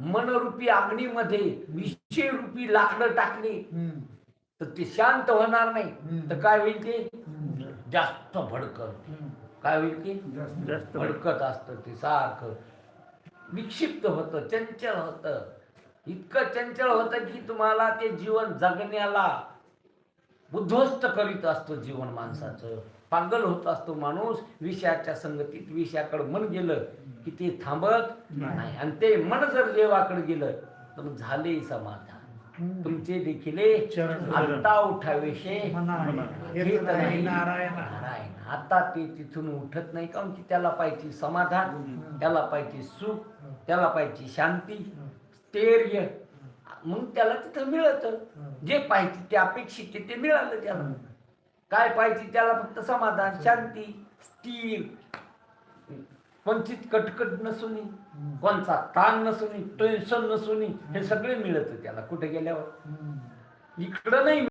मनरूपी अग्नीमध्ये विषय रूपी लाकडं टाकली. तर ते शांत होणार नाही. तर काय होईल ते. जास्त भडकत. काय होईल ते जास्त. जास्त भडकत असतं ते सारखं विक्षिप्त होतं चंचल होतं इतकं चंचल होतं की तुम्हाला ते जीवन जगण्याला उद्ध्वस्त करीत असतो जीवन माणसाचं. पागल होत असतो माणूस विषयाच्या संगतीत विषयाकडे मन गेलं की ते थांबत नाही. आणि ते मन जर देवाकडे गेलं तर मग झाले समाधान. तुमचे देखील चरण. आता उठावेशे. नारायण आता ते तिथून उठत नाही काऊन की त्याला पाहिजे समाधान त्याला पाहिजे सुख त्याला पाहिजे शांती स्थैर्य मग त्याला तिथं मिळत. जे पाहिजे ते अपेक्षित ते मिळालं त्याला. काय पाहिजे त्याला फक्त समाधान शांती स्थिर. कोणतीच कटकट नसुनी कोणचा ताण नसुनी टेन्शन नसुनी हे सगळे मिळत त्याला कुठे गेल्यावर. इकडं नाही